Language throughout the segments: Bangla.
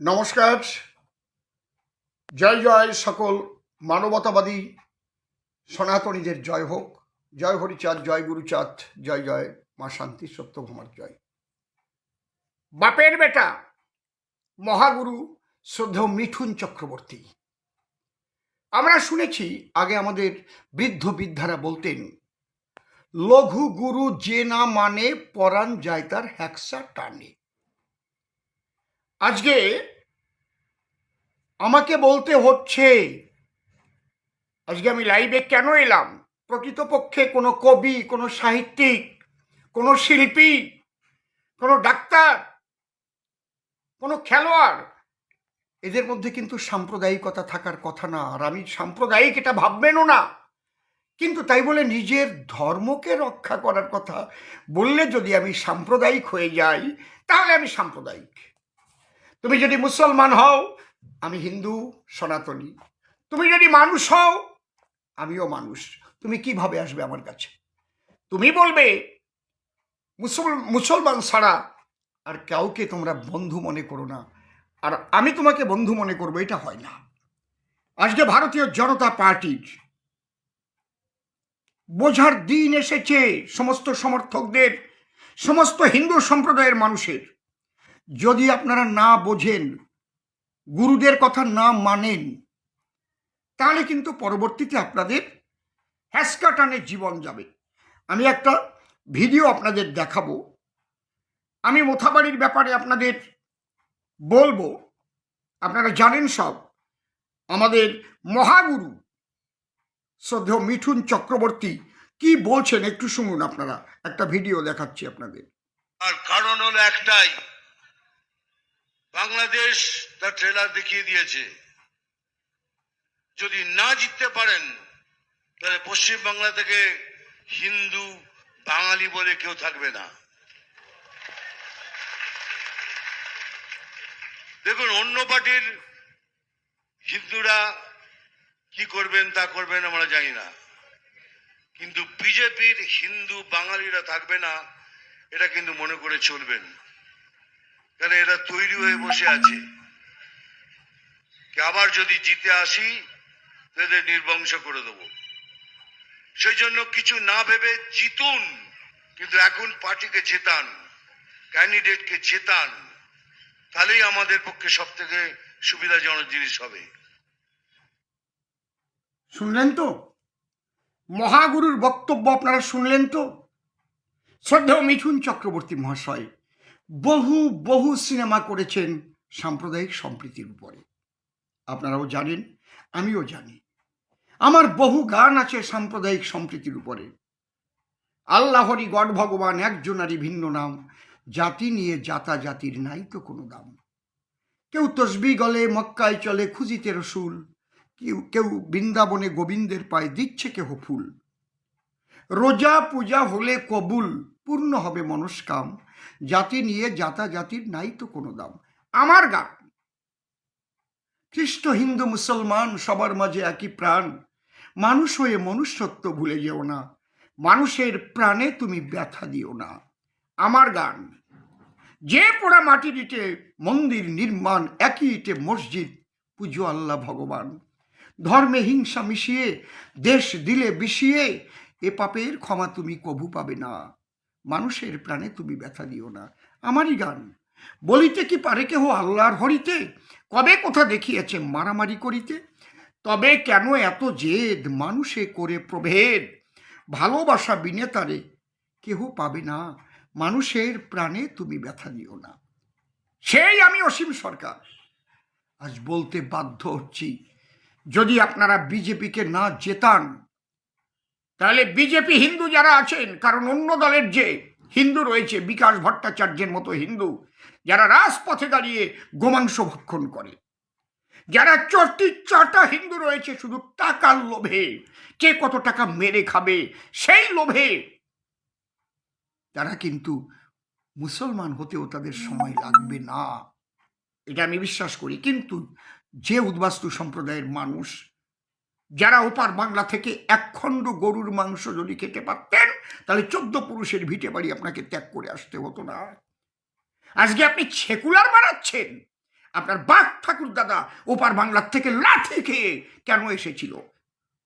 নমস্কার। জয় জয় সকল মানবতাবাদী সনাতনীদের জয় হোক। জয় হরিচাঁদ, জয় গুরুচাঁদ, জয় জয় মা শান্তি সত্যভমার জয়। বাপের বেটা, মহাগুরু শ্রদ্ধেয় মিঠুন চক্রবর্তী। আমরা শুনেছি, আগে আমাদের বৃদ্ধ বৃদ্ধারা বলতেন, লঘু গুরু যে না মানে পরাণ যায় তার হ্যাকসা টানে। আজকে আমাকে বলতে হচ্ছে, আজকে আমি লাইভে কেন এলাম? প্রকৃতপক্ষে কোনো কবি, কোনো সাহিত্যিক, কোনো শিল্পী, কোনো ডাক্তার, কোনো খেলোয়াড়, এদের মধ্যে কিন্তু সাম্প্রদায়িকতা থাকার কথা না। আর আমি সাম্প্রদায়িক এটা ভাববেনও না। কিন্তু তাই বলে নিজের ধর্মকে রক্ষা করার কথা বললে যদি আমি সাম্প্রদায়িক হয়ে যাই, তাহলে আমি সাম্প্রদায়িক। তুমি যদি মুসলমান হও, আমি হিন্দু, সনাতনী। তুমি যদি মানুষ হও, আমিও মানুষ। তুমি কীভাবে আসবে আমার কাছে? তুমি বলবে, মুসল, মুসলমান ছাড়া আর কাউকে তোমরা বন্ধু মনে করো না। আর আমি তোমাকে বন্ধু মনে করব, এটা হয় না। আজকে ভারতীয় জনতা পার্টির বোঝার দিন এসেছে, সমস্ত সমর্থকদের, সমস্ত হিন্দু সম্প্রদায়ের মানুষের। যদি আপনারা না বোঝেন, গুরুদের কথা না মানেন, তাহলে কিন্তু পরবর্তীতে আপনাদের হ্যাসকা টানে জীবন যাবে। আমি একটা ভিডিও আপনাদের দেখাবো। আমি মোথাবাড়ির ব্যাপারে আপনাদের বলব। আপনারা জানেন সব, আমাদের মহাগুরু শ্রদ্ধেয় মিঠুন চক্রবর্তী কি বলছেন একটু শুনুন আপনারা, একটা ভিডিও দেখাচ্ছি আপনাদের। আর কারণ হলো একটাই বাংলাদেশ তার ট্রেলার দেখিয়ে দিয়েছে। যদি না জিততে পারেন, তাহলে পশ্চিম বাংলা থেকে হিন্দু, বাঙালি বলে কেউ থাকবে না। দেখুন, অন্য পার্টির হিন্দুরা কি করবেন, তা করবেন আমরা জানি না। কিন্তু বিজেপির হিন্দু, বাঙালিরা থাকবে না, এটা কিন্তু মনে করে চলবেন। কারণ এরা তৈরি হয়ে বসে আছে? আবার যদি জিতে আসি, তাদের নির্বংশ করে দেব। সেই জন্য কিছু না ভেবে জিতুন, কিন্তু এখন পার্টিকে জেতান, ক্যান্ডিডেটকে জেতান, তাহলেই আমাদের পক্ষে সব থেকে সুবিধাজনক জিনিস হবে। শুনলেন তো? মহাগুরুর বক্তব্য আপনারা শুনলেন তো? শ্রদ্ধেয় মিঠুন চক্রবর্তী মহাশয় বহু বহু সিনেমা করেছেন সাম্প্রদায়িক সম্প্রীতির উপরে। আপনারাও জানেন, আমিও জানি। আমার বহু গান আছে সাম্প্রদায়িক সম্প্রীতির উপরে। আল্লাহরি গড ভগবান, একজনারই ভিন্ন নাম। জাতি নিয়ে জাতা জাতির নাই তো কোনো দাম। কেউ তসবি গলে, মক্কায় চলে খুঁজিতে রসুল। কেউ কেউ বৃন্দাবনে গোবিন্দের পায়ে দিচ্ছে কেহ ফুল। রোজা পূজা হলে কবুল, পূর্ণ হবে মনস্কাম। জাতি নিয়ে জাতা জাতির নাই তো কোনো দাম। আমার গান। খ্রিস্ট হিন্দু মুসলমান সবার মাঝে একই প্রাণ। মানুষ হয়ে মনুষ্যত্ব ভুলে যেও না। মানুষের প্রাণে তুমি ব্যথা দিও না। আমার গান। যে পোড়া মাটির ইটে মন্দির নির্মাণ, একই ইটে মসজিদ, পুজো আল্লাহ ভগবান। ধর্মে হিংসা মিশিয়ে, দেশ দিলে বিষিয়ে, এ পাপের ক্ষমা তুমি কভু পাবে না। মানুষের প্রাণে তুমি ব্যথা দিও না। আমারই গান। বলিতে কি পারে কেহ আল্লাহর হরিতে? কবে কোথা দেখিয়েছে মারামারি করিতে? তবে কেন এত জেদ? মানুষে করে প্রভেদ। ভালোবাসা বিনেতারে কেহ পাবে না। মানুষের প্রাণে তুমি ব্যথা দিও না। সেই আমি অসীম সরকার। আজ বলতে বাধ্য হচ্ছি। যদি আপনারা বিজেপিকে না জেতান তাহলে বিজেপি হিন্দু যারা আছেন, কারণ অন্য দলের যে হিন্দু রয়েছে, বিকাশ ভট্টাচার্যের মতো হিন্দু, যারা রাজপথে দাঁড়িয়ে গোমাংস ভক্ষণ করে, যারা চটি চাটা হিন্দু রয়েছে, শুধু টাকার লোভে, কে কত টাকা মেরে খাবে, সেই লোভে, তারা কিন্তু মুসলমান হতেও তাদের সময় লাগবে না। এটা আমি বিশ্বাস করি। কিন্তু যে উদ্বাস্তু সম্প্রদায়ের মানুষ যারা ওপার বাংলা থেকে একখণ্ড গরুর মাংস যদি খেতে পারতেন, তাহলে চোদ্দ পুরুষের ভিটে বাড়ি আপনাকে ত্যাগ করে আসতে হতো না। আজকে আপনি সেকুলার বানাচ্ছেন। আপনার বাঘ ঠাকুর দাদা ওপার বাংলার থেকে লাঠি খেয়ে কেন এসেছিল?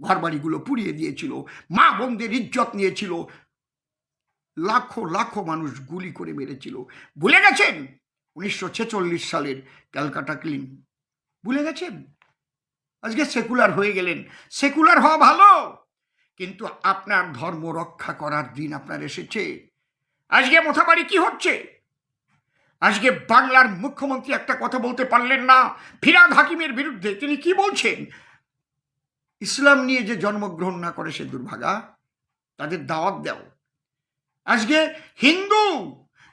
ঘরবাড়িগুলো পুড়িয়ে দিয়েছিল, মা বোনদের ইজ্জত নিয়েছিল। লাখো লাখো মানুষ গুলি করে মেরেছিল। ভুলে গেছেন? উনিশশো ছেচল্লিশ সালের ক্যালকাটা ক্লিন। ভুলে গেছেন? আজকে সেকুলার হয়ে গেলেন। সেকুলার হওয়া ভালো, কিন্তু আপনার ধর্ম রক্ষা করার দিন আপনার এসেছে। আজকে মোথাবাড়ি কি হচ্ছে? আজকে বাংলার মুখ্যমন্ত্রী একটা কথা বলতে পারলেন না, ফিরাদ হাকিমের বিরুদ্ধে। তিনি কি বলছেন? ইসলাম নিয়ে যে জন্মগ্রহণ না করে সে দুর্ভাগা, তাদের দাওয়াত দাও। আজকে হিন্দু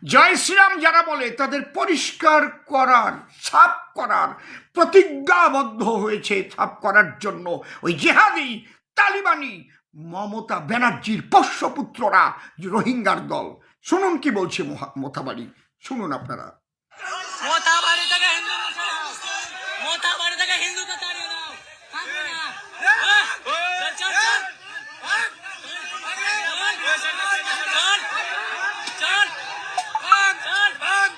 জয় শ্রীরাম যারা বলে, তাদের পরিষ্কার করার ছাপ করার, প্রতিজ্ঞাবদ্ধ হয়েছে ছাপ করার জন্য। ওই জেহাদি, তালিবানি, মমতা ব্যানার্জির পোষ্যপুত্ররা, রোহিঙ্গার দল। শুনুন কি বলছে মোথাবাড়ি। শুনুন আপনারা মোথাবাড়ি থেকে হিন্দু মুছে দাও মোথাবাড়ি থেকে হিন্দুকে তাড়িয়ে দাও থাকবে না চল চল চল চল চল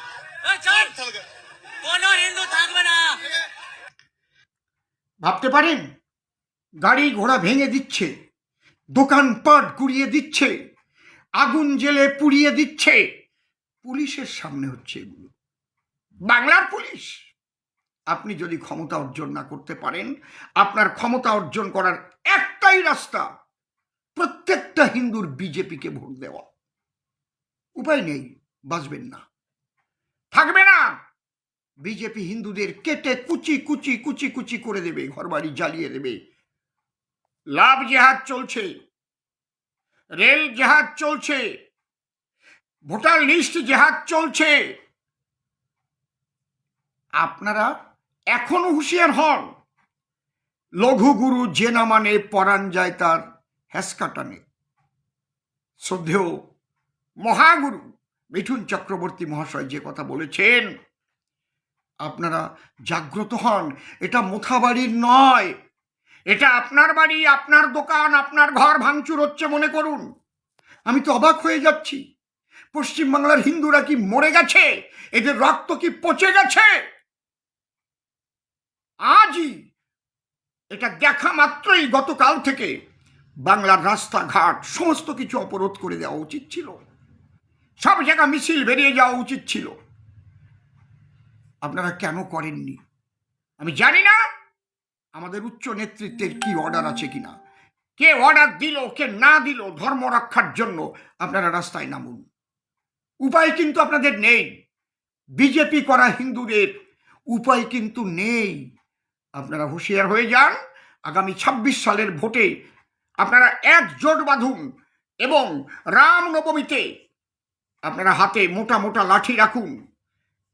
চল চল কোন হিন্দু থাকবে না ভাবতে পারেন? গাড়ি ঘোড়া ভেঙে দিচ্ছে দোকানপাট গুড়িয়ে দিচ্ছে, আগুন জেলে পুড়িয়ে দিচ্ছে। পুলিশের সামনে হচ্ছে এগুলো। বাংলার পুলিশ। আপনি যদি ক্ষমতা অর্জন না করতে পারেন, আপনার ক্ষমতা অর্জন করার একটাই রাস্তা, প্রত্যেকটা হিন্দুর বিজেপিকে ভোট দেওয়া। উপায় নেই, বাঁচবেন না। থাকবে না। বিজেপি হিন্দুদের কেটে কুচি কুচি কুচি কুচি করে দেবে, ঘরবাড়ি জ্বালিয়ে দেবে। লাভ জেহাদ চলছে। রেল জেহাদ চলছে। ভোটার লিস্ট জেহাদ চলছে। আপনারা এখনও হুঁশিয়ার হন। লঘুগুরু যে না মানে পরাণ যায় তার হ্যাসকাটানে শ্রদ্ধেয় মহাগুরু মিঠুন চক্রবর্তী মহাশয় যে কথা বলেছেন আপনারা জাগ্রত হন। এটা মোথাবাড়ির নয়। এটা আপনার বাড়ি, আপনার দোকান, আপনার ঘর ভাঙচুর হচ্ছে মনে করুন। আমি তো অবাক হয়ে যাচ্ছি। পশ্চিমবাংলার হিন্দুরা কি মরে গেছে? এদের রক্ত কি পচে গেছে? আজই এটা দেখা মাত্রই গতকাল থেকে বাংলার রাস্তাঘাট সমস্ত কিছু অবরোধ করে দেওয়া উচিত ছিল। সব জায়গা মিছিল বেরিয়ে যাওয়া উচিত ছিল। আপনারা কেন করেননি? আমি জানি না আমাদের উচ্চ নেতৃত্বের কি অর্ডার আছে কিনা। কে অর্ডার দিল, কে না দিল ধর্ম রক্ষার জন্য আপনারা রাস্তায় নামুন। উপায় কিন্তু আপনাদের নেই। বিজেপি করা হিন্দুদের উপায় কিন্তু নেই। আপনারা হুঁশিয়ার হয়ে যান, আগামী ছাব্বিশ সালের ভোটে আপনারা একজোট বাঁধুন এবং রামনবমীতে আপনারা হাতে মোটা মোটা লাঠি রাখুন।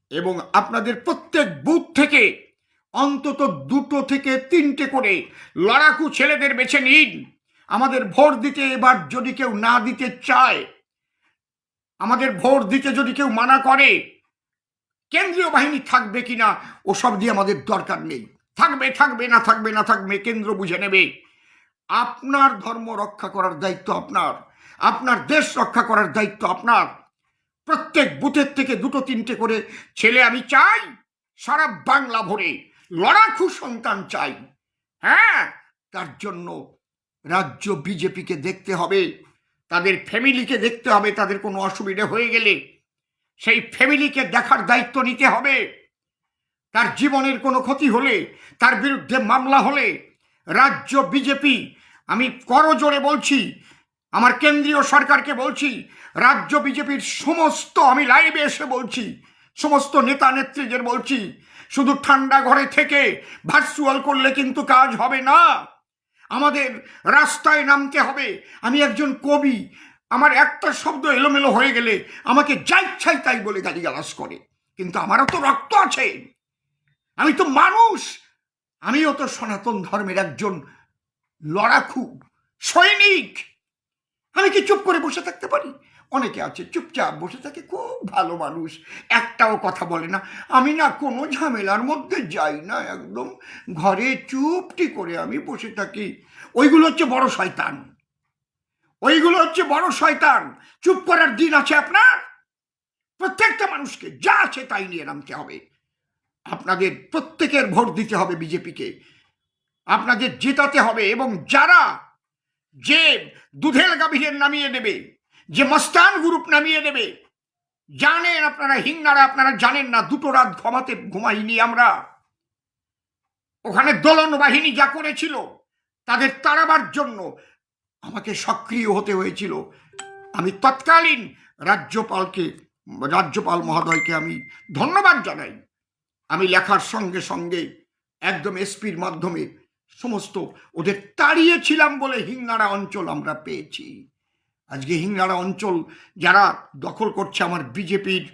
এবং আপনাদের প্রত্যেক বুথ থেকে অন্তত দুটো থেকে তিনটে করে লড়াকু ছেলেদের বেছে নিন। আমাদের ভোট দিতে এবার যদি কেউ না দিতে চায়, আমাদের ভোট দিতে যদি কেউ মানা করে, কেন্দ্রীয় বাহিনী থাকবে কি কিনা, ওসব দিয়ে আমাদের দরকার নেই। থাকবে থাকবে, না থাকবে না থাকবে, কেন্দ্র বুঝে নেবে। আপনার ধর্ম রক্ষা করার দায়িত্ব আপনার। আপনার দেশ রক্ষা করার দায়িত্ব আপনার। প্রত্যেক বুথের থেকে দুটো তিনটে করে ছেলে আমি চাই, সারা বাংলা ভরে লড়াকু সন্তান চাই। হ্যাঁ তার জন্য রাজ্য বিজেপিকে দেখতে হবে, তাদের ফ্যামিলিকে দেখতে হবে, তাদের কোনো অসুবিধা হয়ে গেলে সেই ফ্যামিলিকে দেখার দায়িত্ব নিতে হবে। তার জীবনের কোনো ক্ষতি হলে, তার বিরুদ্ধে মামলা হলে রাজ্য বিজেপি, আমি করজোরে বলছি আমার কেন্দ্রীয় সরকারকে বলছি, রাজ্য বিজেপির সমস্ত আমি লাইভে এসে বলছি, সমস্ত নেতা নেত্রীদের বলছি, শুধু ঠান্ডা ঘরে থেকে ভার্চুয়াল করলে কিন্তু কাজ হবে না। আমাদের রাস্তায় নামতে হবে। আমি একজন কবি, আমার একটা শব্দ এলোমেলো হয়ে গেলে আমাকে যা ইচ্ছাই তাই বলে গালিগালাজ করে। কিন্তু আমারও তো রক্ত আছে। আমি তো মানুষ। আমিও তো সনাতন ধর্মের একজন লড়াকু, সৈনিক। আমি কি চুপ করে বসে থাকতে পারি? অনেকে আছে চুপচাপ বসে থাকে, খুব ভালো মানুষ। একটাও কথা বলে না। আমি না কোনো ঝামেলার মধ্যে যাই না একদম। ঘরে চুপটি করে আমি বসে থাকি। ওইগুলো হচ্ছে বড় শয়তান। ওইগুলো হচ্ছে বড় শয়তান। চুপ করার দিন আছে আপনার? প্রত্যেকটা মানুষকে যা আছে তাই নিয়ে নামতে হবে। আপনাদের প্রত্যেকের ভোট দিতে হবে বিজেপিকে। আপনাদের জেতাতে হবে এবং যারা যে দুধেল গাভীরের নামিয়ে দেবে, যে মস্তান গ্রুপ নামিয়ে দেবে, জানেন আপনারা হিংনারা, আপনারা জানেন না, দুটো রাত ঘুমাতে ঘুমাইনি আমরা। ওখানে দলন বাহিনী যা করেছিল, তাদের তাড়াবার জন্য আমাকে সক্রিয় হতে হয়েছিল। আমি তৎকালীন রাজ্যপালকে, রাজ্যপাল মহোদয়কে আমি ধন্যবাদ জানাই। আমি লেখার সঙ্গে সঙ্গে একদম এসপির মাধ্যমে সমস্ত ওদের তাড়িয়েছিলাম বলে হিংনাড়া অঞ্চল আমরা পেয়েছি। আজকে হিংনাড়া অঞ্চল যারা দখল করছে আমার বিজেপির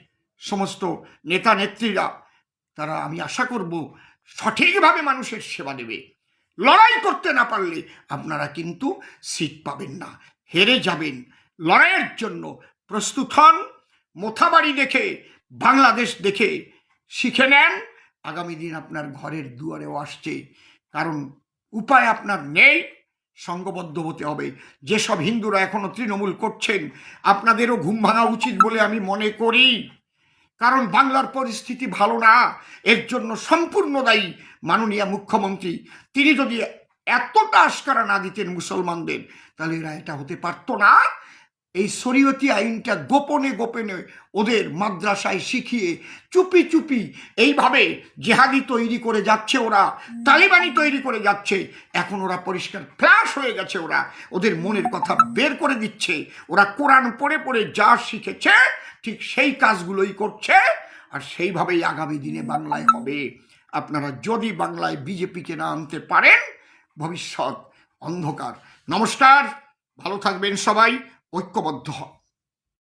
সমস্ত নেতা নেত্রীরা, তারা আমি আশা করব সঠিকভাবে মানুষের সেবা দেবে লড়াই করতে না পারলে আপনারা কিন্তু সিট পাবেন না, হেরে যাবেন। লড়াইয়ের জন্য প্রস্তুত হন, মোথাবাড়ি দেখে, বাংলাদেশ দেখে শিখে নেন। আগামী দিন আপনার ঘরের দুয়ারেও আসছে, কারণ উপায় আপনার নেই সঙ্গবদ্ধ হতে হবে। যেসব হিন্দুরা এখনও তৃণমূল করছেন, আপনাদেরও ঘুম ভাঙা উচিত বলে আমি মনে করি। কারণ বাংলার পরিস্থিতি ভালো না, এর জন্য সম্পূর্ণ দায়ী মাননীয় মুখ্যমন্ত্রী। তিনি যদি এতটা আস্কারা না দিতেন মুসলমানদের, তাহলে এরা এটা হতে পারতো না। এই শরীয়তি আইনটা গোপনে গোপনে ওদের মাদ্রাসায় শিখিয়ে চুপি চুপি এইভাবে জেহাদি তৈরি করে যাচ্ছে ওরা, তালিবানি তৈরি করে যাচ্ছে। এখন ওরা পরিষ্কার ফ্ল্যাশ হয়ে গেছে ওরা। ওদের মনের কথা বের করে দিচ্ছে। ওরা কোরআন পড়ে পড়ে যা শিখেছে, ঠিক সেই কাজগুলোই করছে আর সেইভাবেই আগামী দিনে বাংলায় হবে। আপনারা যদি বাংলায় বিজেপিকে না আনতে পারেন, ভবিষ্যৎ অন্ধকার। নমস্কার, ভালো থাকবেন সবাই। ঐক্যবদ্ধ হন